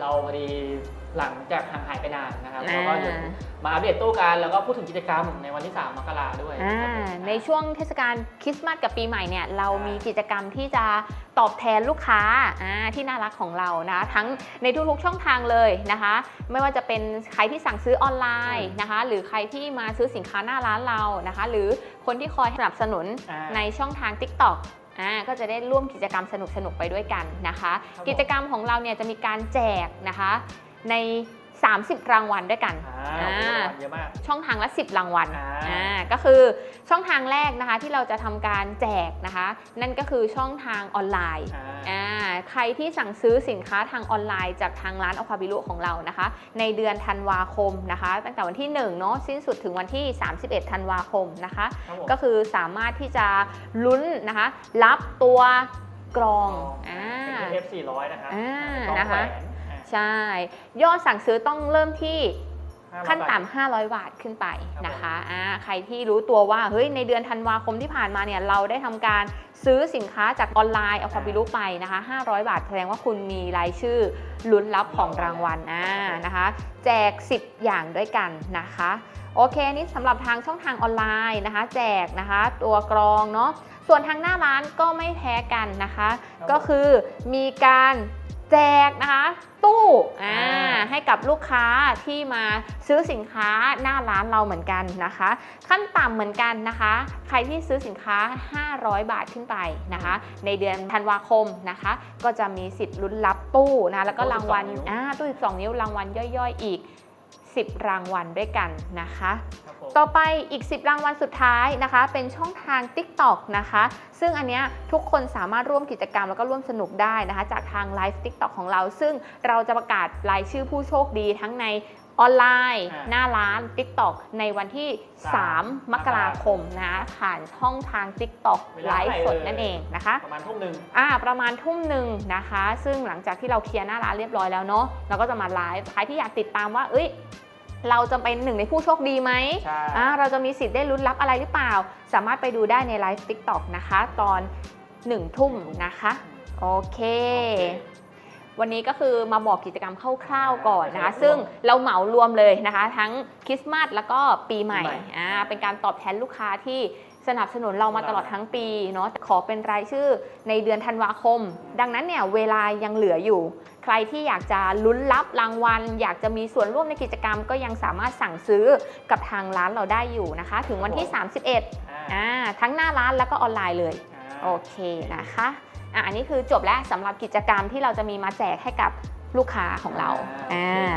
เราพอดีหลังจากห่างหายไปนานนะครับอ่า เราก็เดี๋ยวมาอัปเดตตู้กันแล้วก็พูดถึงกิจกรรมในวันที่ 3 มกราด้วยอ่าครับผมในช่วงเทศกาลคริสต์มาสกับปีใหม่เนี่ยเรามีกิจกรรมที่จะตอบแทนลูกค้าอ่าที่น่ารักของเรานะทั้งในทุกๆช่องทางเลยนะคะ ไม่ว่าจะเป็นใครที่สั่งซื้อออนไลน์นะคะ หรือใครที่มาซื้อสินค้าหน้าร้านเรานะคะ หรือคนที่คอยสนับสนุนอ่า ในช่องทาง TikTok อ่าก็จะได้ร่วมกิจกรรมสนุกๆไปด้วยกันนะคะครับผมกิจกรรมของเราเนี่ยจะมีการแจกนะคะใน 30 รางวัลด้วยกันอ่าโอ้โหรางวัลเยอะมาก ช่องทางละ 10 รางวัลอ่าอ่าก็คือช่องทางแรกนะคะที่เราจะทำการแจกนะคะ นั่นก็คือช่องทางออนไลน์อ่าอ่าใครที่สั่งซื้อสินค้าทางออนไลน์จากทางร้านอควาบิลุของเรานะคะ ในเดือนธันวาคมนะคะ ตั้งแต่วันที่1เนาะสิ้นสุดถึงวันที่ 31 ธันวาคมนะคะครับผมก็คือสามารถที่จะลุ้นนะคะ รับตัวกรองอ่าเป็น F 400 นะครับอ่าต้องนะคะแขวนอ่า ใช่ ยอดสั่งซื้อต้องเริ่มที่500ขั้นบาทต่ำ500 บาทขึ้นไปครับนะคะอ่าใครที่รู้ตัวว่า เฮ้ย ในเดือนธันวาคมที่ผ่านมาเนี่ย เราได้ทำการซื้อสินค้าจากออนไลน์เอาความไปรู้ไปนะคะ 500 บาท แสดงว่าคุณมีรายชื่อลุ้นรับของรางวัลอ่านะคะ แจก 10 อย่างด้วยกันนะคะ โอเคอันนี่สำหรับทางช่องทางออนไลน์นะคะ แจกนะคะ ตัวกรองเนาะ ส่วนทางหน้าร้านก็ไม่แพ้กันนะคะครับก็คือมีการ แจกนะคะตู้อ่าอ่าให้กับลูกค้าที่มาซื้อสินค้าหน้าร้านเราเหมือนกันนะคะ ขั้นต่ำเหมือนกันนะคะ ใครที่ซื้อสินค้า 500 บาทขึ้นไปนะคะ ในเดือนธันวาคมนะคะ ก็จะมีสิทธิ์ลุ้นรับตู้นะแล้วก็รางวัลอ่าตู้12นิ้วรางวัลย่อยๆ อีก 10 รางวัลด้วยกันนะคะครับผม ต่อไปอีก 10 รางวัลสุดท้ายนะคะ เป็นช่องทาง TikTok นะคะ ซึ่งอันเนี้ยทุกคนสามารถร่วมกิจกรรมแล้วก็ร่วมสนุกได้นะคะ จากทางไลฟ์ TikTok ของเรา ซึ่งเราจะประกาศรายชื่อผู้โชคดีทั้งในออนไลน์อ่าหน้าร้าน TikTok ในวันที่สาม3มกราคมนะคะผ่านช่องทาง TikTok เวไลลาเท่าไหร่ฟ์สดเอ่ยนั่นเองนะคะ ประมาณทุ่มหนึ่งอ่าประมาณทุ่มหนึ่งนะคะ ซึ่งหลังจากที่เราเคลียร์หน้าร้านเรียบร้อยแล้วเนาะเราก็จะมาไลฟ์ใครที่อยากติดตามว่าเอ้ย เราจะเป็นหนึ่งในผู้โชคดีไหมใช่อ่าเราจะมีสิทธิ์ได้ลุ้นรับอะไรหรือเปล่า สามารถไปดูได้ในไลฟ์ TikTok นะคะ ตอน1ทุ่มนะคะ โอเค วันนี้ก็คือมาบอกกิจกรรมคร่าวๆก่อนนะคะ ซึ่งเราเหมารวมเลยนะคะ ทั้งคริสต์มาสแล้วก็ปีใหม่อ่าเป็นการตอบแทนลูกค้าที่ สนับสนุนเรามาตลอดทั้งปีเนาะขอเป็นรายชื่อในเดือนธันวาคม ดังนั้นเนี่ยเวลายังเหลืออยู่ ใครที่อยากจะลุ้นรับรางวัล อยากจะมีส่วนร่วมในกิจกรรม ก็ยังสามารถสั่งซื้อกับทางร้านเราได้อยู่นะคะ ถึงวันที่ 31อ่าอ่าทั้งหน้าร้านแล้วก็ออนไลน์เลยอ่าโอเคนะคะอะอันนี้คือจบแล้วสำหรับกิจกรรมที่เราจะมีมาแจกให้กับ ลูกค้าของเราอ่า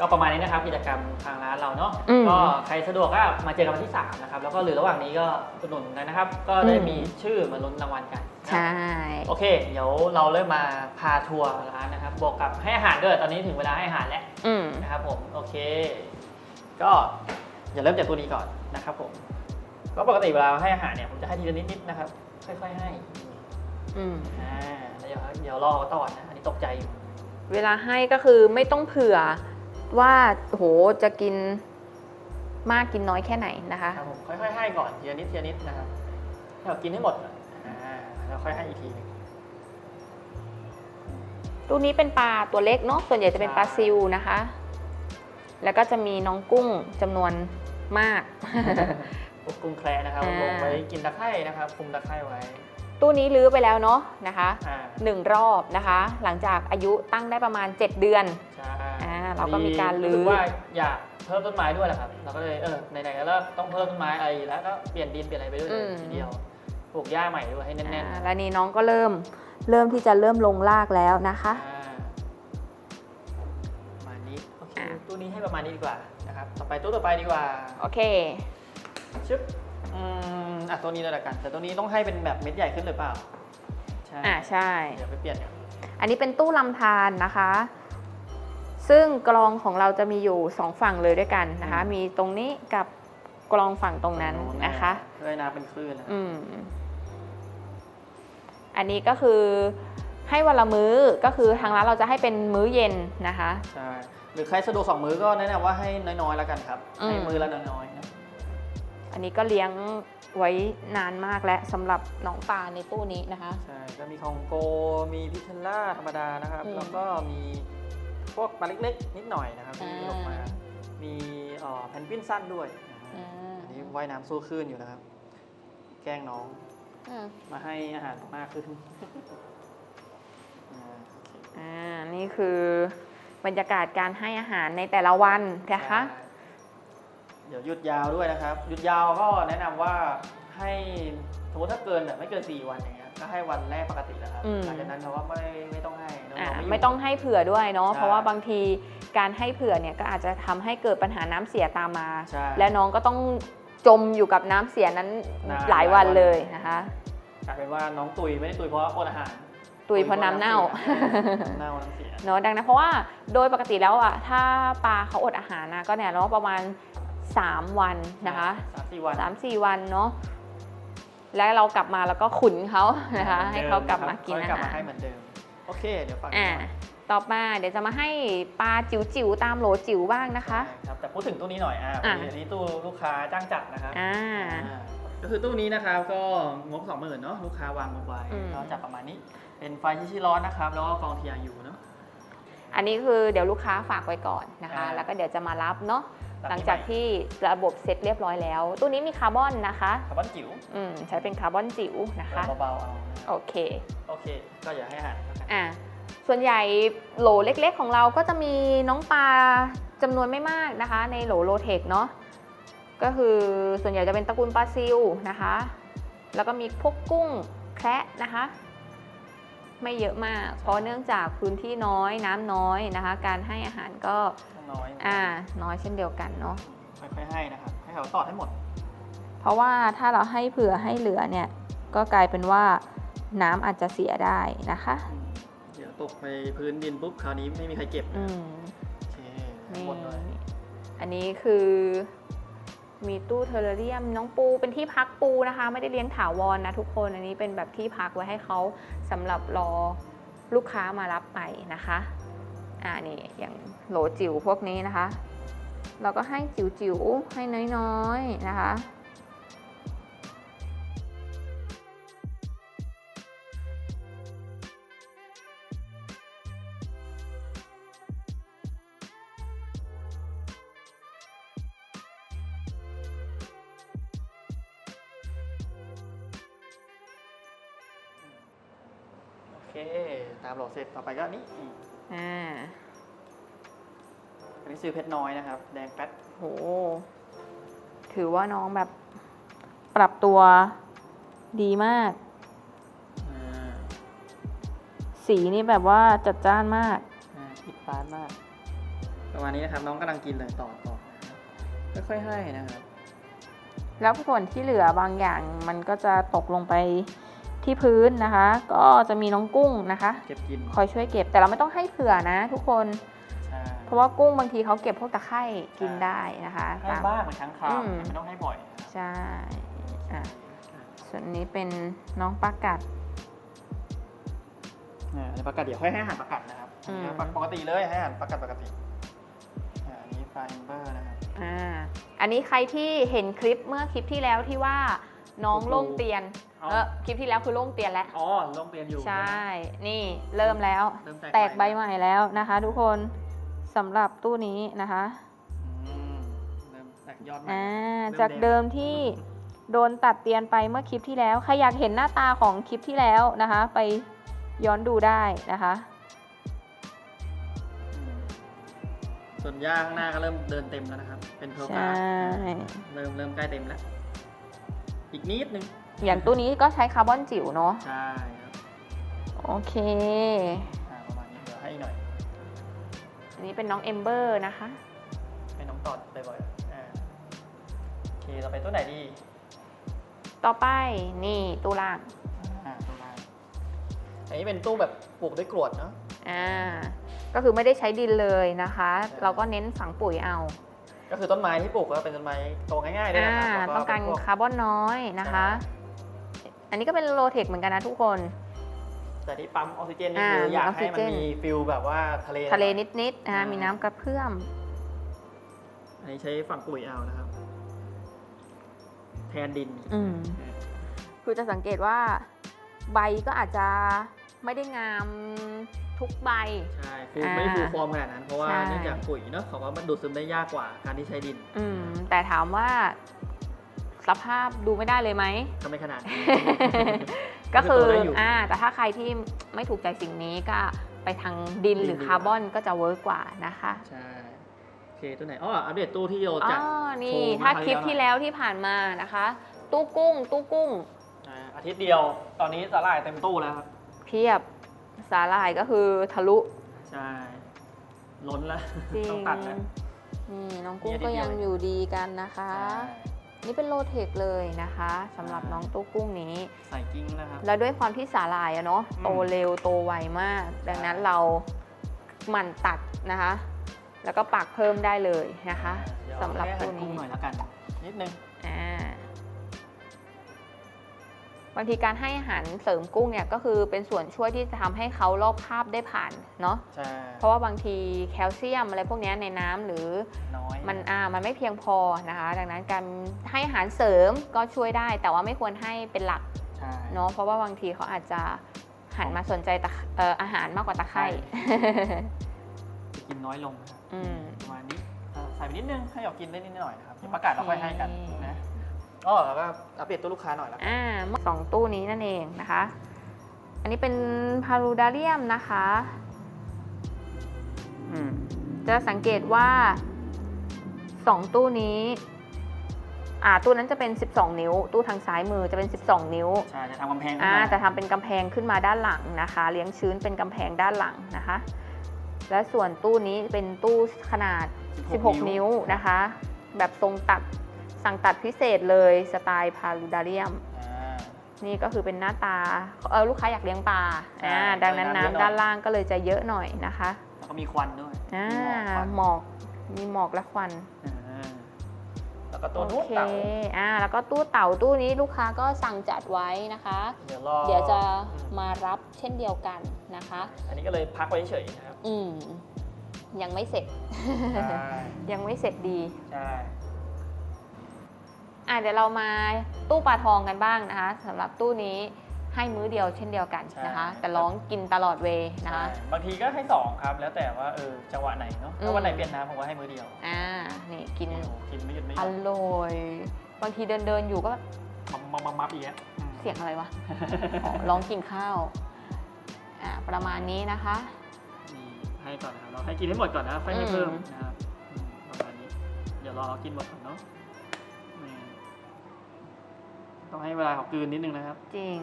ก็ประมาณนี้นะครับกิจกรรมทางร้านเราเนาะอืมก็ใครสะดวกก็มาเจอกันวันที่3นะครับแล้วก็หรือระหว่างนี้ก็อุดหนุนกันนะครับ ก็ได้อืมมีชื่อมาลุ้นรางวัลกันนะใช่โอเค เดี๋ยวเราเริ่มมาพาทัวร์ร้านนะครับบวกกับให้อาหารด้วยตอนนี้ถึงเวลาให้อาหารแล้วอืมนะครับผมโอเค ก็อย่าเริ่มจากตัวนี้ก่อนนะครับผมก็ปกติเวลาให้อาหารเนี่ยผมจะให้ทีละนิดๆนะครับ ค่อย ๆ ให้ อืมอ่าแล้วเดี๋ยวเดี๋ยวรอเขาตอนนะอันนี้ตกใจอยู่ เวลาให้ก็คือไม่ต้องเผื่อว่าโหจะกินมากกินน้อยแค่ไหนนะคะครับผมค่อยๆให้ก่อนทีละนิดทีละนิดนะครับให้เรากินให้หมดก่อนอ่าแล้วค่อยให้อีกทีหนึงตู้นี้เป็นปลาตัวเล็กเนาะส่วนใหญ่จะเป็นปลาซิวนะคะ แล้วก็จะมีน้องกุ้งจำนวนมากพวกกุ้งแคระนะครับอ่าลงไว้กินตะไคร่นะครับคุมตะไคร่ไว้ ตู้นี้ลื้อไปแล้วเนาะนะคะอ่าหนึ่งรอบนะคะ หลังจากอายุตั้งได้ประมาณ 7 เดือนใช่อ่าเราก็มีการลื้อสึว่าอยากเพิ่มต้นไม้ด้วยแหละครับเราก็เลยเออไหนๆแล้วต้องเพิ่มต้นไม้อะไรอยู่แล้วก็เปลี่ยนดินเปลี่ยนอะไรไปด้วยเลยอืมทีเดียวปลูกหญ้าใหม่ด้วยให้แน่นอ่าๆแล้วนี่น้องก็เริ่มเริ่มที่จะเริ่มลงรากแล้วนะคะอ่าประมาณนี้โอเคอ่าตู้นี้ให้ประมาณนี้ดีกว่านะครับต่อไปตู้ต่อไปดีกว่าโอเคชึบ อืมอะตัวนี้เลยละกัน แต่ตัวนี้ต้องให้เป็นแบบเม็ดใหญ่ขึ้นหรือเปล่า ใช่อ่าใช่ เดี๋ยวไปเปลี่ยนกันอันนี้เป็นตู้ลำธารนะคะ ซึ่งกรองของเราจะมีอยู่สองฝั่งเลยด้วยกันนะคะ มีตรงนี้กับกรองฝั่งตรงนั้นนะคะเพื่อให้น้ำเป็นคลื่นนะอืมอันนี้ก็คือให้วันละมื้อก็คือทางร้านเราจะให้เป็นมื้อเย็นนะคะ ใช่ หรือใครสะดวกสองมือก็แนะนำว่าให้น้อยๆแล้วกันครับอืมให้มือละน้อยๆนะ อันนี้ก็เลี้ยงไว้นานมากแล้วสำหรับน้องปลาในตู้นี้นะคะ ใช่ก็มีคองโกมีพิเทลล่าธรรมดานะครับ อืมแล้วก็มีพวกปลาเล็กๆ นิดหน่อยนะครับที่อ่า ลงมา มีเอ่อแพนกวินสั้นด้วยนะฮะอ่าอันนี้ว่ายน้ำสู้คลื่นอยู่นะครับ แกล้งน้องอืมมาให้อาหารมากขึ้นอ่าโอเคอ่านี่คือบรรยากาศการให้อาหารในแต่ละวันนะคะ ใช่เดี๋ยวหยุดยาวด้วยนะครับ หยุดยาวก็แนะนำว่าให้สมมติถ้าเกินแบบไม่เกิน 4 วันอย่างเงี้ยก็ให้วันแรกปกติแล้วครับอืม หลังจากนั้นเราว่าไม่ไม่ต้องให้น้องๆอ่ายู่ ไม่ต้องให้เผื่อด้วยเนาะใช่เพราะว่าบางทีการให้เผื่อเนี่ยก็อาจจะทำให้เกิดปัญหาน้ำเสียตามมา ใช่และน้องก็ต้องจมอยู่กับน้ำเสียนั้นนานหลายวันหลายวัน เลยนะคะ กลายเป็นว่าน้องตุยไม่ได้ตุยเพราะอดอาหารตุยเพราะน้ำเน่า น้ำเน่าน้ำเสีย เนาะดังนั้นเพราะว่าโดยปกติแล้วอะถ้าปลาเขาอดอาหารนะก็เนี่ยเนาะประมาณ 3 วันนะคะสามสี่วันสามสี่วันเนาะแล้วเรากลับมาแล้วก็ขุนเขานะคะ ให้เขากลับมากินค่อยอากลับมาหารให้เหมือนเดิมโอเคเดี๋ยวฟังอ่าต่อมาเดี๋ยวจะมาให้ปลาจิ๋วๆตามโหลจิ๋วบ้างนะคะใช่ครับแต่พูดถึงตู้นี้หน่อยอ่าอะอันนี้ตู้ลูกค้าจ้างจัดนะครับอ่าอ่าก็คือตู้นี้นะครับก็งบสองหมื่นเนาะลูกค้าวางงบไว้อืมก็จัดประมาณนี้ เป็นไฟชิชิร้อนนะครับ แล้วก็กองเทียอยู่เนาะอันนี้คือเดี๋ยวลูกค้าฝากไว้ก่อนนะคะอ่าแล้วก็เดี๋ยวจะมารับเนาะตัด หลังจากที่ระบบเสร็จเรียบร้อยแล้วตู้นี้มีคาร์บอนนะคะคาร์บอนจิ๋วอืมใช้เป็นคาร์บอนจิ๋วนะคะเบาๆเอานะโอเค โอเค ก็อย่าให้อาหารแล้วกันอะส่วนใหญ่โหลเล็กๆของเราก็จะมีน้องปลาจำนวนไม่มากนะคะ ในโหลโลเทคเนาะก็คือส่วนใหญ่จะเป็นตระกูลปลาซิลนะคะ แล้วก็มีพวกกุ้งแคระนะคะ ไม่เยอะมาก เพราะเนื่องจากพื้นที่น้อยน้ำน้อยนะคะ การให้อาหารก็ น้อยอ่าน้อยเช่นเดียวกันเนาะค่อยๆให้นะครับให้เขาตอดให้หมด เพราะว่าถ้าเราให้เผื่อให้เหลือเนี่ย ก็กลายเป็นว่าน้ำอาจจะเสียได้นะคะ เดี๋ยวตกไปพื้นดินปุ๊บคราวนี้ไม่มีใครเก็บอืนะมโอเคให้นี่หมดเลยอันนี้คือมีตู้เทอร์เรียมน้องปูเป็นที่พักปูนะคะ ไม่ได้เลี้ยงถาวรนะทุกคนอันนี้เป็นแบบที่พักไว้ให้เขาสำหรับรอลูกค้ามารับไปนะคะ อ่านี่อย่างโหลจิ๋วพวกนี้นะคะ เราก็ให้จิ๋วๆให้น้อยๆนะคะโอเคตามโหลดเสร็จต่อไปก็นี่ อีกอ่า อันนี้ซื้อเพชรน้อยนะครับ แดงแป๊ดโห ถือว่าน้องแบบปรับตัวดีมาก อ่าสีนี่แบบว่าจัดจ้านมาก อ่าอิดปานมาก ประมาณนี้นะครับ น้องกำลังกินเลยต่อต่อนะครับค่อยๆให้นะครับ แล้วส่วนที่เหลือบางอย่างมันก็จะตกลงไป ที่พื้นนะคะ ก็จะมีน้องกุ้งนะคะ เก็บกินคอยช่วยเก็บแต่เราไม่ต้องให้เผื่อนะ ทุกคนใช่เพราะว่ากุ้งบางทีเขาเก็บพวกตะไคร่กินได้นะคะให้ตามบ้างเหมือนครั้งคราวอืมไม่ต้องให้บ่อยนะครับใช่อะส่วนนี้เป็นน้องปลากัดอ่าในประกาศเดี๋ยวค่อยให้อาหารประกาศนะครับอืมปกติเลยให้อาหารประกาศปกติอ่าอันนี้ฟาอิมเบอร์นะครับอ่าอันนี้ใครที่เห็นคลิปเมื่อคลิปที่แล้วที่ว่า น้องโอ้โหโล่งเตียนอ๋อเออคลิปที่แล้วคือโล่งเตียนแล้ว อ๋อลงเรียนอยู่ใช่ นี่เริ่มแล้ว เริ่มแตกใบใหม่แล้วนะคะ ทุกคนสำหรับตู้นี้นะคะ อืมเริ่มแตกยอดใหม่ อ่าเริ่มจากแดงเดิมที่โดนตัดเตียนไปเมื่อคลิปที่แล้ว ใครอยากเห็นหน้าตาของคลิปที่แล้วนะคะ ไปย้อนดูได้นะคะ อืมส่วนย่าข้างหน้าก็เริ่มเดินเต็มแล้วนะครับ เป็นเพลใช่กาเริ่มเริ่มใกล้เต็มแล้ว อีกนิดนึงอย่างตู้นี้ก็ใช้คาร์บอนจิ๋วเนาะใช่ครับโอเคอ่าประมาณนี้เดี๋ยวให้อีกหน่อย อันนี้เป็นน้องเอมเบอร์นะคะ ให้น้องตอดบ่อยๆอ่าโอเคเราไปตัวไหนดีต่อไปนี่ตู้ล่างอ่าตัวล่างอันนี้เป็นตู้แบบปลูกด้วยกรวดเนาะ อ่าก็คือไม่ได้ใช้ดินเลยนะคะ ใช่ เราก็เน้นฝังปุ๋ยเอา ก็คือต้นไม้ที่ปลูกก็เป็นต้นไม้โตง่ายๆเลยอ่านะครับแล้วต้องการเป็นพว คาร์บอนน้อยนะคะ อันนี้ก็เป็นโลเทคเหมือนกันนะทุกคน แต่ที่ปั๊มออกซิเจนนี่อ่าคืออยากมีออกซิให้มันเจน มีฟิลแบบว่าทะเลทะเลหอยนิดๆนะคะอ่ามีมีน้ำกระเพื่อม อันนี้ใช้ฝังปุ๋ยเอานะครับทนดินอืม คือจะสังเกตว่าใบก็อาจจะไม่ได้งาม ทุกใบ ใช่คืออ่าไม่ได้ฟูลฟอร์มขนาดนั้น เพราะว่าใช่ เนื่องจากปุ๋ยเนาะเขาก็มันดูดซึมได้ยากกว่าการที่ใช้ดินอืมแต่ถามว่าสภาพดูไม่ได้เลยไหม ก็ไม่ขนาดนี้ ก็คือก็คือตัวได้อยู่อ่าแต่ถ้าใครที่ไม่ถูกใจสิ่งนี้ก็ไปทางดินดินหรือดีกว่า คาร์บอนก็จะเวิร์กกว่านะคะใช่โอเคตัวไหนอ๋ออัปเดตตู้ที่โยอ๋จัด อนี่โชว์ถ้ามาคลิปให้ที่แล้วแล้วที่ผ่านมานะคะ ตู้กุ้ง ตู้กุ้งอ่าอาทิตย์เดียวตอนนี้สาหร่ายเต็มตู้แล้วครับเพียบ สาหร่ายก็คือทะลุ ใช่ล้นแล้ว จริง ต้องตัดแล้ว นี่น้องกุ้งมีอาทิก็ตย์เดียวยังอยู่ดีกันนะคะใช่นี่เป็นโลเทคเลยนะคะสำหรับน้องตู้กุ้งนี้ใส่กิ้งนะครับ แล้วด้วยความที่สาหร่ายอะเนาะอืม โตเร็วโตไวมาก ดังนั้นเราหมั่นตัดนะคะ แล้วก็ปักเพิ่มได้เลยนะคะเดี๋ยวสำหรับแค่ตัวหั่กุ้งนี้หน่อยแล้วกัน นิดนึง อ่า บางทีการให้อาหารเสริมกุ้งเนี่ยก็คือเป็นส่วนช่วยที่จะทำให้เขาลอกคราบได้ผ่านเนาะใช่เพราะว่าบางทีแคลเซียมอะไรพวกเนี้ยในน้ำหรือน้อยมันอ่ามันไม่เพียงพอนะคะ ดังนั้นการให้อาหารเสริมก็ช่วยได้ แต่ว่าไม่ควรให้เป็นหลักใช่เนาะเพราะว่าบางทีเขาอาจจะหันมาสนใจตะเอ่ออาหารมากกว่าตะไคร่จะกินน้อยลงนะครับอืมประมาณนี้อ่าใส่ไปนิดนึงให้ออกกินได้นิดหน่อยนะครับเดี๋ยวประกาศเราค่อยให้กันโอเคนะอ๋อแล้วก็อัปเดตตัวลูกค้าหน่อยแล้วกันอ่าสองตู้นี้นั่นเองนะคะ อันนี้เป็นพารูดาเรียมนะคะอืมจะสังเกตว่าสองตู้นี้ อ่า ตู้นั้นจะเป็น 12 นิ้ว ตู้ทางซ้ายมือจะเป็น 12 นิ้ว ใช่ จะทำกำแพงขึ้นอ่ามาจะทำเป็นกำแพงขึ้นมาด้านหลังนะคะ เลี้ยงชื้นเป็นกำแพงด้านหลังนะคะ และส่วนตู้นี้เป็นตู้ขนาด 16 นิ้วนะคะ แบบทรงตัด สั่งตัดพิเศษเลยสไตล์พารูดาเรียมอ่านี่ก็คือเป็นหน้าตาเออลูกค้าอยากเลี้ยงปลาใช่อ่าดังนั้นเออน้ำเยอะหน่อยน้ำด้านล่างก็เลยจะเยอะหน่อยนะคะแล้วก็มีควันด้วยอ่ามีหมอกควันหมอกมีหมอกและควันอ่าแล้วก็ตัวโอนู้นเคเต่าอ่าแล้วก็ตู้เต่าตู้นี้ลูกค้าก็สั่งจัดไว้นะคะ เดี๋ยวรอเดี๋ยวจะอืมมารับเช่นเดียวกันนะคะ อันนี้ก็เลยพักไว้เฉยๆนะครับ อืมยังไม่เสร็จใช่ยังไม่เสร็จดี ใช่ อะเดี๋ยวเรามาตู้ปลาทองกันบ้างนะคะสำหรับตู้นี้ให้มื้อเดียวเช่นเดียวกันนะคะแต่ร้องกินตลอดเวย์นะคะ ใช่บางทีก็ให้สองครับ แล้วแต่ว่าเออจังหวะไหนเนาะอืถ้าม วันไหนเปลี่ยนน้ำผมก็ให้มือเดียวอ่านี่กินโอ้โหกินไม่หยุดไม่หอยุดร่อยบางทีเดินเดินๆอยู่ก็มัมมัมมัมมัมอีกแล้วอืม เสียงอะไรวะ อ๋อร้องกินข้าวอ่าประมาณนี้นะคะ นี่ให้ก่อนนะครับเราให้กินให้หมดก่อนนะค่อยให้อืมเพิ่มนะครับอืมประมาณนี้ เดี๋ยวรอเรากินหมดก่อนเนาะ ต้องให้เวลาเขากลืนนิดนึงนะครับ จริง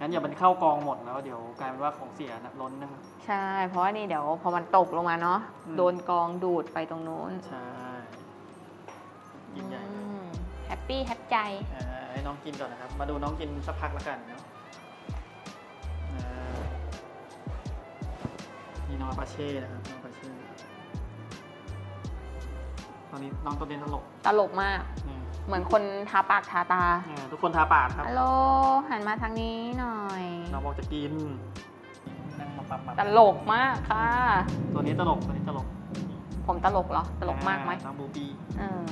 งั้นอย่ามันเข้ากองหมดแล้วเดี๋ยวกลายเป็นว่าของเสียนะล้นนะครับ ใช่ เพราะว่านี่เดี๋ยวพอมันตกลงมาเนาะอืม โดนกองดูดไปตรงนู้นใช่กินใหญ่เลยแฮปปี้แฮปใจ อ่าให้น้องกินก่อนนะครับ มาดูน้องกินสักพักแล้วกันเนาะอ่านี่น้องอาปาเช่นะครับน้องอาปาเช่ตอนนี้น้องตัวเด่นตลกตลกมาก นี่ เหมือนคนทาปากทาตาอ่าทุกคนทาปากครับฮัลโหลหันมาทางนี้หน่อยน้องบอกจะกินนั่งมาปั๊บมาตลกมากค่ะ ตัวนี้ตลกตัวนี้ตลกผมตลกเหรอ ตลกมากไหมอ่น้องบูบี้เออ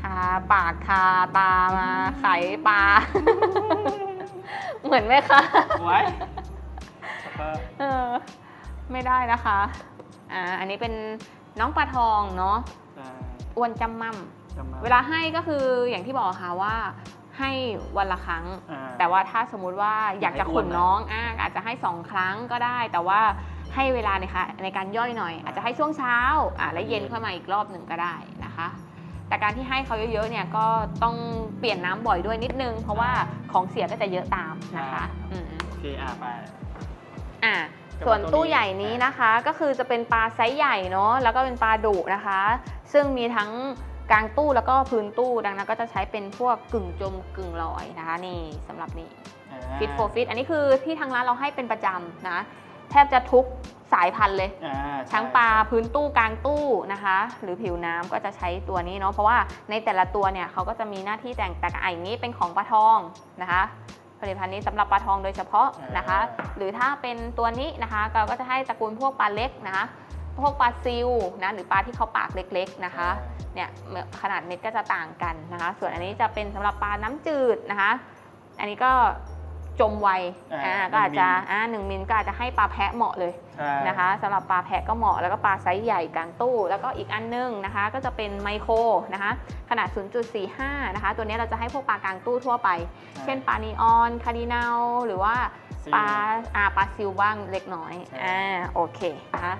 ทาปากทาตามาไขปลา เหมือนไหมคะไว้แล้วก็เออ ไม่ได้นะคะ อ่า อันนี้เป็นน้องปลาทองเนาะอ่าอ้วนจำมั่มจะมา เวลาให้ก็คืออย่างที่บอกค่ะว่าให้วันละครั้งอ่าแต่ว่าถ้าสมมุติว่าอยากจะขุนให้อ้วนน้องอะอาจจะให้สองครั้งก็ได้ แต่ว่าให้เวลาในคะในการย่อยหน่อย อาจจะให้ช่วงเช้าอะแล้วเย็นค่อยมาอีกรอบหนึ่งก็ได้นะคะ แต่การที่ให้เขาเยอะๆเนี่ยก็ต้องเปลี่ยนน้ำบ่อยด้วยนิดนึง เพราะว่าของเสียก็จะเยอะตามนะคะอืมโอเคอ่าไปอะกลับมาส่วนตัวตู้นี้ใหญ่นี้นะคะ ก็คือจะเป็นปลาไซส์ใหญ่เนาะแล้วก็เป็นปลาดุนะคะ ซึ่งมีทั้ง กลางตู้แล้วก็พื้นตู้ดังนั้นก็จะใช้เป็นพวกกึ่งจมกึ่งลอยนะคะ นี่สำหรับนี่อ่าฟิตโฟฟิตอันนี้คือที่ทางร้านเราให้เป็นประจำนะ แทบจะทุกสายพันธุ์เลยอ่าใช่ทั้งปลาพื้นตู้กลางตู้นะคะ หรือผิวน้ำก็จะใช้ตัวนี้เนาะเพราะว่าในแต่ละตัวเนี่ยเขาก็จะมีหน้าที่แตกต่างกันอะอย่างนี้เป็นของปลาทองนะคะผลิตภัณฑ์นี้สำหรับปลาทองโดยเฉพาะนะคะ หรือถ้าเป็นตัวนี้นะคะเราก็จะให้ตระกูลพวกปลาเล็กนะคะ พวกปลาซิลนะหรือปลาที่เขาปากเล็กๆนะคะเนี่ยขนาดเม็ดก็จะต่างกันนะคะ ส่วนอันนี้จะเป็นสำหรับปลาน้ำจืดนะคะ อันนี้ก็จมไวอ่าอ่าก็อาจจะหนึ่งมิลอ่าหนึ่งมิลก็อาจจะให้ปลาแพะเหมาะเลยใช่นะคะสำหรับปลาแพะก็เหมาะแล้วก็ปลาไซส์ใหญ่กลางตู้ แล้วก็อีกอันนึงนะคะ ก็จะเป็นไมโครนะคะ ขนาด 0.45 นะคะ ตัวนี้เราจะให้พวกปลากลางตู้ทั่วไป เช่นปลานีออนคาร์ดินัลหรือว่าซิลปลาอาปลาซิลบ้างเล็กน้อยใช่อ่าโอเคนะคะ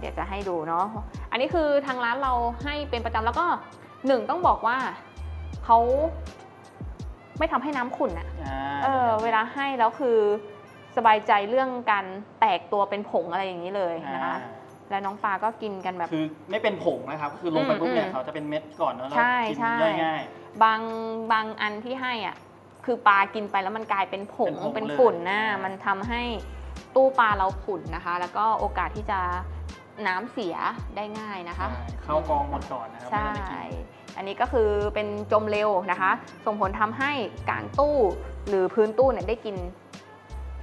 เดี๋ยวจะให้ดูเนาะ อันนี้คือทางร้านเราให้เป็นประจำแล้วก็หนึ่งต้องบอกว่าเขาไม่ทำให้น้ำขุ่นอะอ่าเออ เวลาให้แล้วคือสบายใจเรื่องการแตกตัวเป็นผงอะไรอย่างนี้เลยนะคะอ่าแล้วน้องปลาก็กินกันแบบ คือไม่เป็นผงนะครับ คือลงไปปุ๊บเนี่ยอืมเขาจะเป็นเม็ดก่อนเนอะแล้วใช่กินใช่ย่อยง่ายบางบางอันที่ให้อะ คือปลากินไปแล้วมันกลายเป็นผงเป็นผงเป็นเลยฝุ่นนะอ่ามัมันทำให้ตู้ปลาเราขุ่นนะคะ แล้วก็โอกาสที่จะ น้ำเสียได้ง่ายนะคะใช่เข้ากองหมดก่อนนะครับใช่ไม่ได้กินอันนี้ก็คือเป็นจมเร็วนะคะ ส่งผลทำให้กลางตู้หรือพื้นตู้เนี่ยได้กิน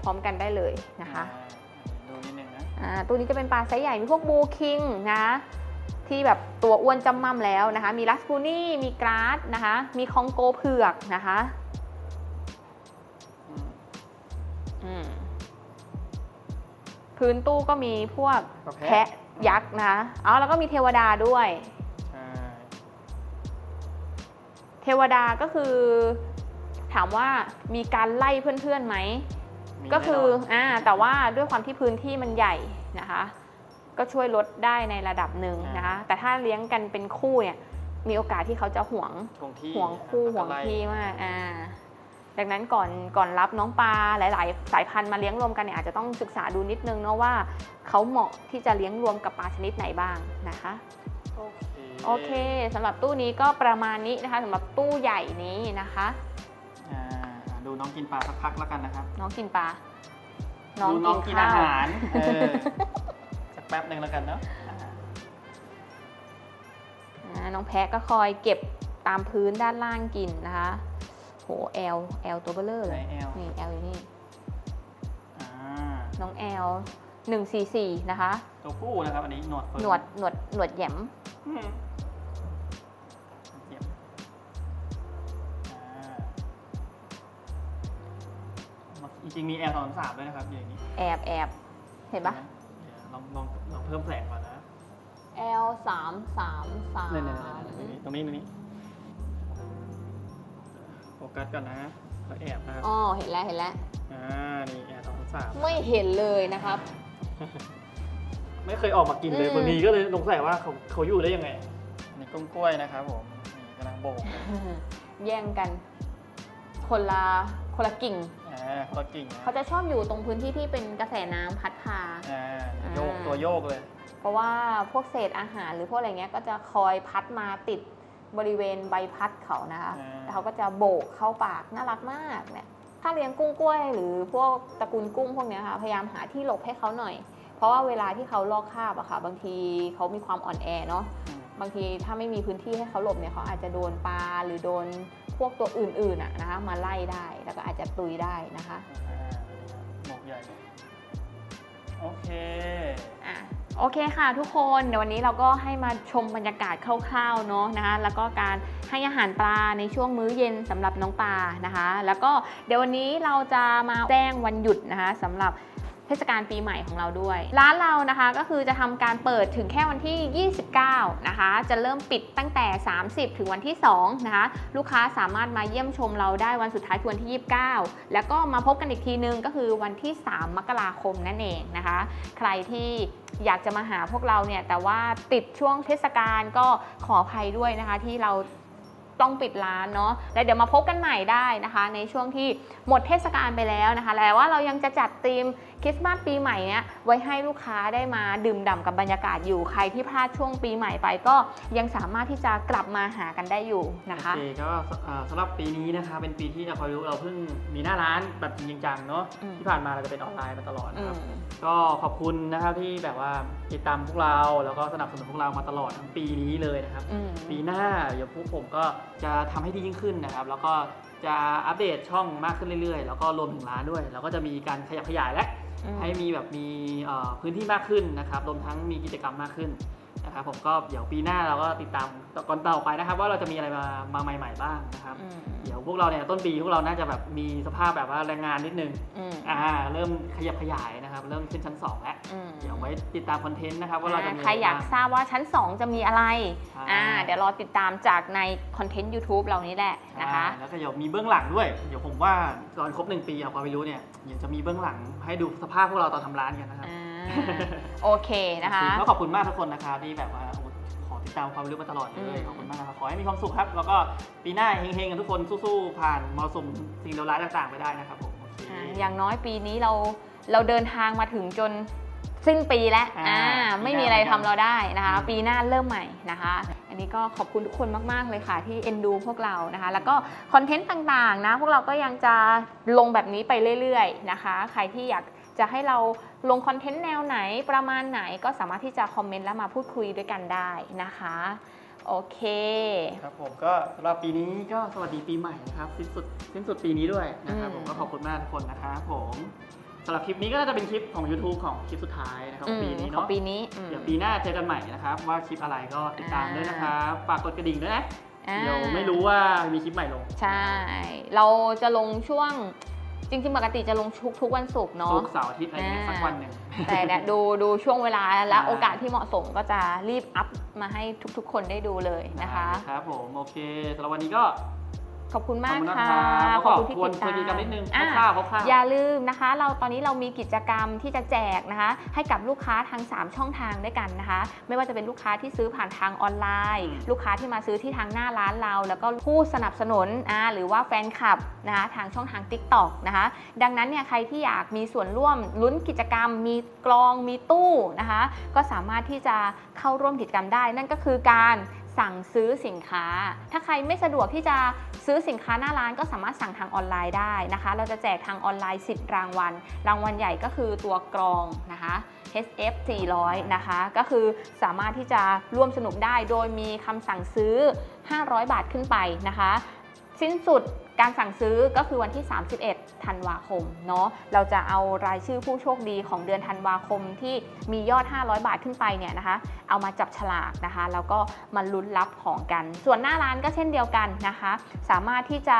พร้อมกันได้เลยนะคะอ่าดูนิดนึงนะอ่าตัวนี้จะเป็นปลาไซส์ใหญ่มีพวกบูคิงนะคะที่แบบตัวอ้วนจำมั่มแล้วนะคะ มีลัสปูนี่ มีกราสนะคะ มีคองโกเผือกนะคะ อืมอืม พื้นตู้ก็มีพวกประเภทแพะยักษ์นะคะอ๋อแล้วก็มีเทวดาด้วย ใช่เทวดาก็คือ ถามว่ามีการไล่เพื่อนๆไหม มีก็คือแน่นนอ่าแต่ว่าด้วยความที่พื้นที่มันใหญ่นะคะ ก็ช่วยลดได้ในระดับหนึ่งนะคะ แต่ถ้าเลี้ยงกันเป็นคู่เนี่ยมีโอกาสที่เขาจะหวงทวงที่ห่วงคู่นะห่วงแล้ก็ไล่ที่มาก อ่า ดังนั้นก่อนก่อนรับน้องปลาหลาย ๆ สายพันธุ์มาเลี้ยงรวมกันเนี่ยอาจจะต้องศึกษาดูนิดนึงเนาะว่าเขาเหมาะที่จะเลี้ยงรวมกับปลาชนิดไหนบ้างนะคะโอเคโอเคสำหรับตู้นี้ก็ประมาณนี้นะคะสำหรับตู้ใหญ่นี้นะคะอ่าดูน้องกินปลาสักพักแล้วกันนะครับ น้องกินปลาดูน้องกินอาหารเออข้วสักแป๊บหนึ่งแล้วกันเนาะอ่าอ่าน้องแพะก็คอยเก็บตามพื้นด้านล่างกินนะคะโหแอลแอลตัวเบลเลอร์ในเลยแอลนี่แอลอยู่นี่ อ่าน้องแอลหนึ่งสี่สี่นะคะ ตัวผู้นะครับอันนี้หนวดเฟิร์มหนวดหนวดหนวดแหยม อืมเยี่ยมอ่าจริงๆมีแอลสองสามด้วยนะครับอย่างนี้แอบแอบเห็นปะ เดี๋ยวลองลองลองเพิ่มแสงก่อนนะ L สามสามสามเนี่ยเนี่ยเนี่ยตรงนี้ตรงนี้ โฟกัสก่อนนะแล้วแอบนะครับอ๋อเห็นแล้วเห็นแล้วอ่านี่แอร์สองสามไม่เห็นเลยนะครับ ไม่เคยออกมากินเลยอืมวันนี้ก็เลยสงสัยว่าเขาเขาอยู่ได้ยังไงอันนี้ก้มกล้วยนะครับผมนี่กำลังโบกแย่งกัน คนละคนละกิ่ง อ่าเขากิ่งนะเขาจะชอบอยู่ตรงพื้นที่ที่เป็นกระแสน้ำพัดพา อ่าโยกตัวโยกเลย เพราะว่าพวกเศษอาหารหรือพวกอะไรเงี้ยก็จะคอยพัดมาติด บริเวณใบพัดเขานะคะอ่าแล้วเขาก็จะโบกเข้าปากน่ารักมากเนี่ยถ้าเลี้ยงกุ้งกล้วย หรือพวกตระกูลกุ้งพวกเนี้ยค่ะพยายามหาที่หลบให้เขาหน่อย เพราะว่าเวลาที่เขาลอกคราบอะค่ะ บางทีเขามีความอ่อนแอเนาะอืมบางทีถ้าไม่มีพื้นที่ให้เขาหลบเนี่ยเขาอาจจะโดนปลาหรือโดนพวกตัวอื่นๆอะนะคะมาไล่ได้แล้วก็อาจจะตุยได้นะคะ อ่าหมวกใหญ่ โอเคอะ โอเคค่ะทุกคนเดี๋ยววันนี้เราก็ให้มาชมบรรยากาศคร่าวๆเนาะนะคะแล้วก็การให้อาหารปลาในช่วงมื้อเย็นสำหรับน้องปลานะคะ แล้วก็เดี๋ยววันนี้เราจะมาแจ้งวันหยุดนะคะสำหรับ เทศกาลปีใหม่ของเราด้วย ร้านเรานะคะก็คือจะทำการเปิดถึงแค่วันที่ 29 นะคะ จะเริ่มปิดตั้งแต่ 30 ถึงวันที่ 2 นะคะ ลูกค้าสามารถมาเยี่ยมชมเราได้วันสุดท้ายคือวันที่ 29 แล้วก็มาพบกันอีกทีนึงก็คือวันที่ 3 มกราคมนั่นเองนะคะ ใครที่อยากจะมาหาพวกเราเนี่ยแต่ว่าติดช่วงเทศกาลก็ขออภัยด้วยนะคะที่เรา ต้องปิดร้านเนาะแล้วเดี๋ยวมาพบกันใหม่ได้นะคะ ในช่วงที่หมดเทศกาลไปแล้วนะคะแต่ว่าเรายังจะจัดธีมคริสต์มาสปีใหม่เนี้ยไว้ให้ลูกค้าได้มาดื่มด่ำกับบรรยากาศอยู่ใครที่พลาดช่วงปีใหม่ไปก็ยังสามารถที่จะกลับมาหากันได้อยู่นะคะโอเคก็อ่าสำหรับปีนี้นะคะ เป็นปีที่นครยุเราเพิ่งมีหน้าร้านแบบจริงจังเนาะอืมที่ผ่านมาเราจะเป็นออนไลน์มาตลอดอืนะครับมก็ขอบคุณนะครับที่แบบว่าติดตามพวกเราแล้วก็สนับสนุนพวกเรามาตลอดทั้งปีนี้เลยนะครับอืมปีหน้าเดี๋ยวพวกผมก็จะทำให้ดียิ่งขึ้นนะครับ แล้วก็จะอัปเดตช่องมากขึ้นเรื่อยๆ แล้วก็รวมถึงร้านด้วย แล้วก็จะมีการขยับขยายและอืมให้มีแบบมีเอ่อพื้นที่มากขึ้นนะครับรวมทั้งมีกิจกรรมมากขึ้น นะครับผมก็เดี๋ยวปีหน้าเราก็ติดตามก่อนต่อไปนะครับ ว่าเราจะมีอะไรมามาใหม่ ๆ บ้างนะครับอืมเดี๋ยวพวกเราเนี่ยต้นปีพวกเราน่าจะแบบมีสภาพแบบว่าแรงงานนิดนึงอืมอ่าเริ่มขยับขยายนะครับ เริ่มขึ้นชั้น 2 แล้วอืมเดี๋ยวไว้ติดตามคอนเทนต์นะครับว่าเราจะมีใครอยากะไบ้งทราบว่าชั้น 2 จะมีอะไรใช่อ่าเดี๋ยวรอติดตามจากในคอนเทนต์ YouTube เรานี้แหละนะคะใช่แล้วก็เดี๋ยวมีเบื้องหลังด้วย เดี๋ยวผมว่าตอนครบหนึ่งปีเอาความไม่รู้เนี่ยเดี๋ยวจะมีเบื้องหลังให้ดูสภาพพวกเราตอนทำร้านกันนะครับอ่าโอเคนะคะก็ขอบคุณมากทุกคนนะครับที่แบบว่าโอ้โหขอติดตามความรู้มาตลอดเลยอืมขอบคุณมากนะครับขอให้มีความสุขครับ แล้วก็ปีหน้าเฮงๆกันทุกคนสู้ๆผ่านมรสุมสิ่งเลวร้ายต่างๆไปได้นะครับผมโอเคอ่าอย่างน้อยปีนี้เราเราเดินทางมาถึงจนสิ้นปีแล้วอ่าอ่าปีหน้าไม่มีอะไรทำเราได้นะคะอืมปีหน้าเริ่มใหม่นะคะ อันนี้ก็ขอบคุณทุกคนมาก ๆ เลยค่ะที่เอ็นดูพวกเรานะคะ แล้วก็คอนเทนต์ต่าง ๆ นะ พวกเราก็ยังจะลงแบบนี้ไปเรื่อย ๆ นะคะ ใครที่อยาก จะให้เราลงคอนเทนต์แนวไหนประมาณไหนก็สามารถที่จะคอมเมนต์แล้วมาพูดคุยด้วยกันได้นะคะ โอเค ครับผมก็สำหรับปีนี้ก็สวัสดีปีใหม่นะครับสิ้นสุดสิ้นสุดปีนี้ด้วยนะครับอืมผมก็ขอบคุณมากทุกคนนะครับผมสำหรับคลิปนี้ก็น่าจะเป็นคลิปของ YouTube ของคลิปสุดท้ายนะครับของปีนี้ของเนาะปีนี้อืมเดี๋ยวปีหน้าเจอกันใหม่นะครับ ว่าคลิปอะไรก็ติดตามด้วยนะครับฝากกดกระดิ่งด้วยนะอ่าเดี๋ยวไม่รู้ว่ามีคลิปใหม่ลง ใช่ เราจะลงช่วง จริงๆ ปกติจะลงทุกทุกวันศุกร์เนาะศุกร์เสาร์อาทิตย์อะไรเงี้ยอ่าสักวันหนึ่งแต่เนี่ยดูดูช่วงเวลาและอ่าโอกาสที่เหมาะสมก็จะรีบอัพมาให้ทุกๆ คนได้ดูเลยนะคะ ครับผม โอเคสำหรับวันนี้ก็ ขอบคุณมากขอบคุณค่ะนะครับขอบคุณที่ขอติดทตาวนมกิจกรรมนิดนึงอะคร่าวๆคร่าวๆอย่าลืมนะคะ เราตอนนี้เรามีกิจกรรมที่จะแจกนะคะ ให้กับลูกค้าทาง 3 ช่องทางด้วยกันนะคะ ไม่ว่าจะเป็นลูกค้าที่ซื้อผ่านทางออนไลน์อืมลูกค้าที่มาซื้อที่ทางหน้าร้านเรา แล้วก็ผู้สนับสนุนอ่าหรือว่าแฟนคลับนะคะทางช่องทาง TikTok นะคะ ดังนั้นเนี่ยใครที่อยากมีส่วนร่วมลุ้นกิจกรรม มีกลองมีตู้นะคะ ก็สามารถที่จะเข้าร่วมกิจกรรมได้ นั่นก็คือการ สั่งซื้อสินค้า ถ้าใครไม่สะดวกที่จะซื้อสินค้าหน้าร้านก็สามารถสั่งทางออนไลน์ได้นะคะ เราจะแจกทางออนไลน์ 10 รางวัล รางวัลใหญ่ก็คือตัวกรองนะคะ HF 400นะคะ ก็คือสามารถที่จะร่วมสนุกได้โดยมีคำสั่งซื้อ 500 บาทขึ้นไปนะคะ สิ้นสุดการสั่งซื้อก็คือวันที่ 31 ธันวาคมเนาะ เราจะเอารายชื่อผู้โชคดีของเดือนธันวาคมที่มียอด 500 บาทขึ้นไปเนี่ยนะคะ เอามาจับฉลากนะคะ แล้วก็มาลุ้นรับของกัน ส่วนหน้าร้านก็เช่นเดียวกันนะคะ สามารถที่จะ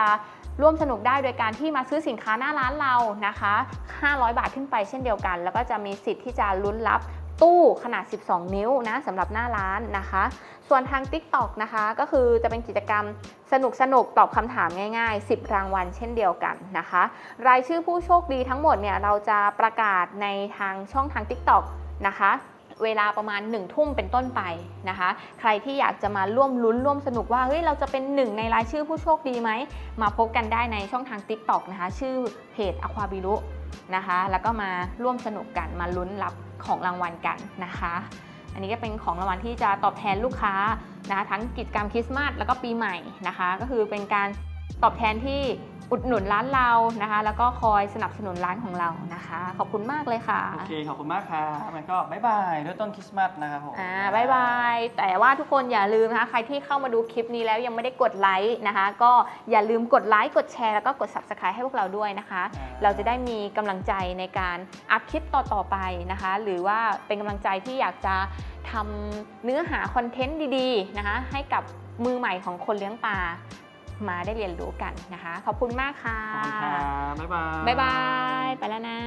ร่วมสนุกได้โดยการที่มาซื้อสินค้าหน้าร้านเรานะคะ 500 บาทขึ้นไปเช่นเดียวกัน แล้วก็จะมีสิทธิ์ที่จะลุ้นรับ ตู้ขนาด 12 นิ้วนะสำหรับหน้าร้านนะคะ ส่วนทาง TikTok นะคะก็คือจะเป็นกิจกรรมสนุกสนุกตอบคำถามง่าย ๆ 10 รางวัลเช่นเดียวกันนะคะ รายชื่อผู้โชคดีทั้งหมดเนี่ยเราจะประกาศในทางช่องทาง TikTok นะคะเวลาประมาณ 1 ทุ่มเป็นต้นไปนะคะ ใครที่อยากจะมาร่วมลุ้นร่วมสนุกว่าเฮ้ยเราจะเป็นหนึ่งในรายชื่อผู้โชคดีไหม มาพบกันได้ในช่องทาง TikTok นะคะ ชื่อเพจ Aqua b i l u นะคะ แล้วก็มาร่วมสนุกกันมาลุ้นรับของรางวัลกันนะคะ อันนี้ก็เป็นของรางวัลที่จะตอบแทนลูกค้านะคะทั้งกิจกรรมคริสต์มาสแล้วก็ปีใหม่นะคะ ก็คือเป็นการ ตอบแทนที่อุดหนุนร้านเรานะคะ แล้วก็คอยสนับสนุนร้านของเรานะคะ ขอบคุณมากเลยค่ะ โอเค ขอบคุณมากครับมันก็บายบายด้วยต้นคริสต์มาสนะครับผมอ่าบายบาย แต่ว่าทุกคนอย่าลืมนะคะ ใครที่เข้ามาดูคลิปนี้แล้วยังไม่ได้กดไลค์นะคะ ก็อย่าลืมกดไลค์ กดแชร์ แล้วก็กด subscribe ให้พวกเราด้วยนะคะอ่าเราจะได้มีกำลังใจในการอัพคลิปต่อๆไปนะคะ หรือว่าเป็นกำลังใจที่อยากจะทำเนื้อหาคอนเทนต์ดีๆนะคะ ให้กับมือใหม่ของคนเลี้ยงปลา มาได้เรียนรู้กันนะคะ ขอบคุณมากค่ะขอบคุณครับบ๊ายบาย บ๊ายบาย ไปแล้วนะ